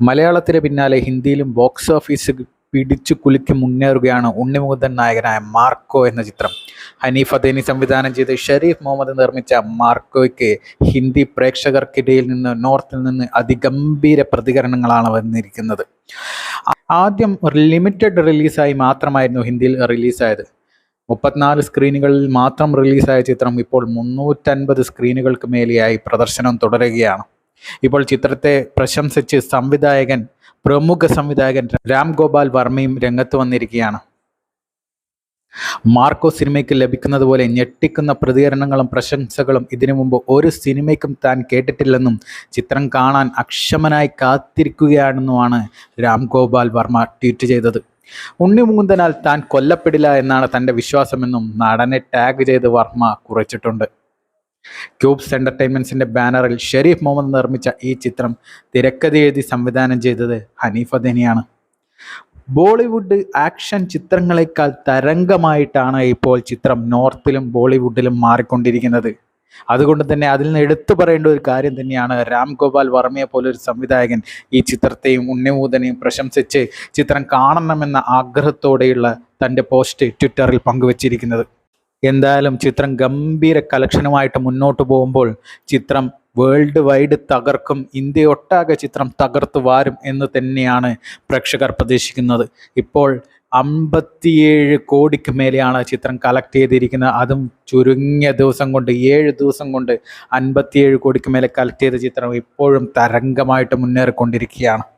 മലയാളത്തിന് പിന്നാലെ ഹിന്ദിയിലും ബോക്സ് ഓഫീസ് പിടിച്ചു കുലുക്കി മുന്നേറുകയാണ് ഉണ്ണിമുകുന്ദൻ നായകനായ മാർക്കോ എന്ന ചിത്രം. ഹനീഫ് അദേനി സംവിധാനം ചെയ്ത് ഷരീഫ് മുഹമ്മദ് നിർമ്മിച്ച മാർക്കോയ്ക്ക് ഹിന്ദി പ്രേക്ഷകർക്കിടയിൽ നിന്ന് നോർത്തിൽ നിന്ന് അതിഗംഭീര പ്രതികരണങ്ങളാണ് വന്നിരിക്കുന്നത്. ആദ്യം ലിമിറ്റഡ് റിലീസായി മാത്രമായിരുന്നു ഹിന്ദിയിൽ റിലീസായത് മുപ്പത്തിനാല് സ്ക്രീനുകളിൽ മാത്രം റിലീസായ ചിത്രം ഇപ്പോൾ മുന്നൂറ്റൻപത് സ്ക്രീനുകൾക്ക് മേലെയായി പ്രദർശനം തുടരുകയാണ്. ഇപ്പോൾ ചിത്രത്തെ പ്രശംസിച്ച് സംവിധായകൻ പ്രമുഖ സംവിധായകൻ രാം ഗോപാൽ വർമ്മയും രംഗത്ത് വന്നിരിക്കുകയാണ്. മാർക്കോ സിനിമയ്ക്ക് ലഭിക്കുന്നത് പോലെ ഞെട്ടിക്കുന്ന പ്രതികരണങ്ങളും പ്രശംസകളും ഇതിനു മുമ്പ് ഒരു സിനിമയ്ക്കും താൻ കേട്ടിട്ടില്ലെന്നും ചിത്രം കാണാൻ അക്ഷമനായി കാത്തിരിക്കുകയാണെന്നുമാണ് രാം ഗോപാൽ വർമ്മ ട്വീറ്റ് ചെയ്തത്. ഉണ്ണി മുകുന്ദനാൽ താൻ കൊല്ലപ്പെടില്ല എന്നാണ് തന്റെ വിശ്വാസമെന്നും നടനെ ടാഗ് ചെയ്ത് വർമ്മ കുറിച്ചിട്ടുണ്ട്. ക്യൂബ്സ് എന്റർടൈൻമെന്റ്സിന്റെ ബാനറിൽ ഷെരീഫ് മുഹമ്മദ് നിർമ്മിച്ച ഈ ചിത്രം തിരക്കഥ എഴുതി സംവിധാനം ചെയ്തത് ഹനീഫ ദനിയാണ് ബോളിവുഡ് ആക്ഷൻ ചിത്രങ്ങളെക്കാൾ തരംഗമായിട്ടാണ് ഇപ്പോൾ ചിത്രം നോർത്തിലും ബോളിവുഡിലും മാറിക്കൊണ്ടിരിക്കുന്നത്. അതുകൊണ്ട് തന്നെ അതിൽ നിന്ന് എടുത്തു പറയേണ്ട ഒരു കാര്യം തന്നെയാണ് രാം ഗോപാൽ വർമ്മയെ പോലൊരു സംവിധായകൻ ഈ ചിത്രത്തെയും ഉണ്ണിമൂതനെയും പ്രശംസിച്ച് ചിത്രം കാണണമെന്ന ആഗ്രഹത്തോടെയുള്ള തന്റെ പോസ്റ്റ് ട്വിറ്ററിൽ പങ്കുവച്ചിരിക്കുന്നത്. എന്തായാലും ചിത്രം ഗംഭീര കലക്ഷനുമായിട്ട് മുന്നോട്ട് പോകുമ്പോൾ ചിത്രം വേൾഡ് വൈഡ് തകർക്കും. ഇന്ത്യ ഒട്ടാകെ ചിത്രം തകർത്തു വാരും എന്ന് തന്നെയാണ് പ്രേക്ഷകർ പ്രതീക്ഷിക്കുന്നത്. ഇപ്പോൾ അമ്പത്തിയേഴ് കോടിക്ക് മേലെയാണ് ചിത്രം കളക്ട് ചെയ്തിരിക്കുന്നത്. അതും ചുരുങ്ങിയ ദിവസം കൊണ്ട് ഏഴ് ദിവസം കൊണ്ട് അൻപത്തിയേഴ് കോടിക്ക് മേലെ കളക്ട് ചെയ്ത ചിത്രം ഇപ്പോഴും തരംഗമായിട്ട് മുന്നേറിക്കൊണ്ടിരിക്കുകയാണ്.